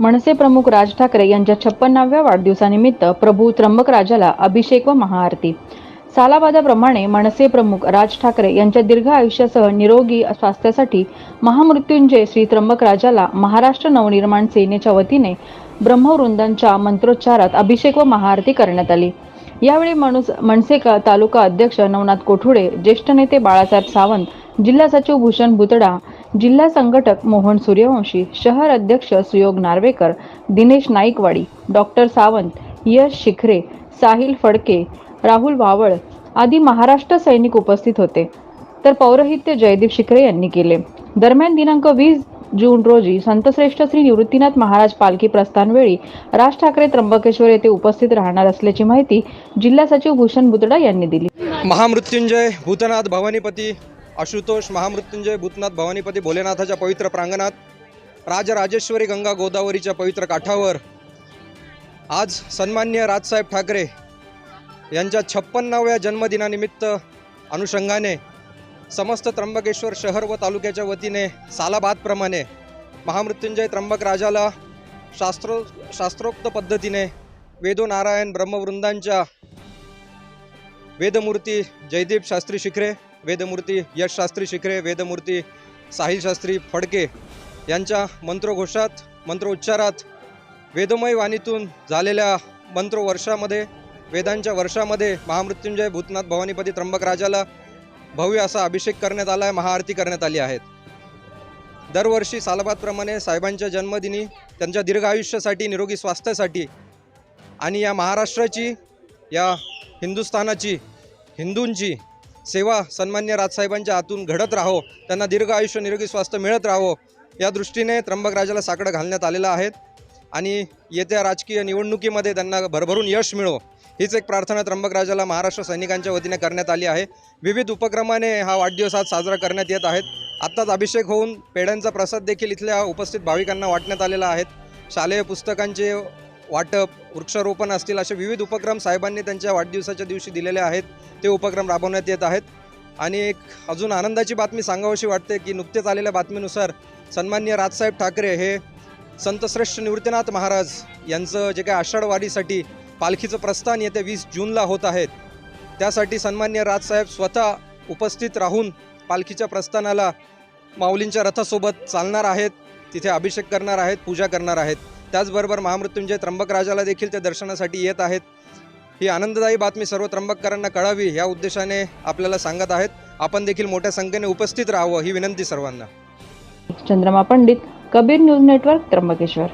मनसे प्रमुख राज ठाकरे यांच्या छप्पन्नाव्या वाढदिवसानिमित्त प्रभू त्र्यंबकराजाला अभिषेक व महाआरती. सालाबादाप्रमाणे मनसे प्रमुख राज ठाकरे यांच्या दीर्घ आयुष्यासह निरोगी स्वास्थ्यासाठी महामृत्युंजय श्री त्र्यंबकराजाला महाराष्ट्र नवनिर्माण सेनेच्या वतीने ब्रह्मवृंदांच्या मंत्रोच्चारात अभिषेक व महाआरती करण्यात आली. यावेळी मनुस मनसेका तालुका अध्यक्ष नवनाथ कोठुडे ज्येष्ठ नेते बाळासाहेब सावंत जिल्हा सचिव भूषण बुतडा जिल्हा संघटक मोहन सूर्यवंशी शहर अध्यक्ष सुयोग नार्वेकर दिनेश नाईकवाडी डॉक्टर सावंत यश शिखरे साहिल फडके राहुल वावळ आदी महाराष्ट्र सैनिक उपस्थित होते. तर पौरोहित्य जयदीप शिखरे यांनी केले. दरम्यान दिनांक वीस जून रोजी संतश्रेष्ठ श्री निवृत्तीनाथ महाराज पालखी प्रस्थानवेळी राज ठाकरे त्र्यंबकेश्वर येथे उपस्थित राहणार असल्याची माहिती जिल्हा सचिव भूषण बुतडा यांनी दिली. महामृत्युंजय भूतनाथ भवानीपती आशुतोष महामृत्युंजय भूतनाथ भवानीपती भोलेनाथाच्या पवित्र प्रांगणात राजराजेश्वरी गंगा गोदावरीच्या पवित्र काठावर आज सन्मान्य राजसाहेब ठाकरे यांच्या छप्पन्नाव्या जन्मदिनानिमित्त अनुषंगाने समस्त त्र्यंबकेश्वर शहर व तालुक्याच्या वतीने सालाबादप्रमाणे महामृत्युंजय त्र्यंबक राजाला शास्त्रो शास्त्रोक्त पद्धतीने वेदोनारायण ब्रह्मवृंदांच्या वेदमूर्ती जयदीप शास्त्री शिखरे वेदमूर्ती यशशास्त्री शिखरे वेदमूर्ती साहिल शास्त्री फडके यांच्या मंत्रोघोषात मंत्रोच्चारात वेदमय वाणीतून झालेल्या मंत्रोवर्षामध्ये वेदांच्या वर्षामध्ये महामृत्युंजय भूतनाथ भवानीपती त्र्यंबक राजाला भव्य असा अभिषेक करण्यात आला आहे महाआरती करण्यात आली आहेत दरवर्षी सालाबादप्रमाणे साहेबांच्या जन्मदिनी त्यांच्या दीर्घ आयुष्यासाठी निरोगी स्वास्थ्यासाठी आणि या महाराष्ट्राची या हिंदुस्थानाची हिंदूंची सेवा सन्मान्य राजसाहेबांच्या हातून घडत राहो त्यांना दीर्घ आयुष्य निरोगी स्वास्थ्य मिळत राहो या दृष्टीने त्र्यंबकराजाला साकडं घालण्यात आलेलं आहेत. आणि येत्या राजकीय निवडणुकीमध्ये त्यांना भरभरून यश मिळो हीच एक प्रार्थना त्र्यंबकराजाला महाराष्ट्र सैनिकांच्या वतीने करण्यात आली आहे. विविध उपक्रमाने हा वाढदिवस आज साजरा करण्यात येत आहेत. आत्ताच अभिषेक होऊन पेढ्यांचा प्रसाद देखील इथल्या उपस्थित भाविकांना वाटण्यात आलेला आहेत शालेय पुस्तकांचे वाटप वृक्षारोपण असतील असे विविध उपक्रम साहेबांनी त्यांच्या वाढदिवसाच्या दिवशी दिलेले आहेत. ते उपक्रम राबवण्यात येत आहेत. आणि एक अजून आनंदाची बातमी सांगावीशी वाटते की नुकतेच आलेल्या बातमीनुसार सन्मान्य राजसाहेब ठाकरे हे संतश्रेष्ठ निवृत्तीनाथ महाराज यांचं जे काही आषाढवारीसाठी पालखीचं प्रस्थान येत्या वीस जूनला होत आहेत त्यासाठी सन्मान्य राजसाहेब स्वतः उपस्थित राहून पालखीच्या प्रस्थानाला माऊलींच्या रथासोबत चालणार आहेत. तिथे अभिषेक करणार आहेत पूजा करणार आहेत. त्याचबरोबर महामृत्युंजय त्र्यंबक राजाला देखील ते दर्शनासाठी येत आहेत. ही आनंददायी बातमी सर्व त्र्यंबककरांना कळावी या उद्देशाने आपल्याला सांगत आहेत. आपण देखील मोठ्या संख्येने उपस्थित राहावं ही विनंती सर्वांना. Chandrama Pandit Kabir news network Trimbakeshwar.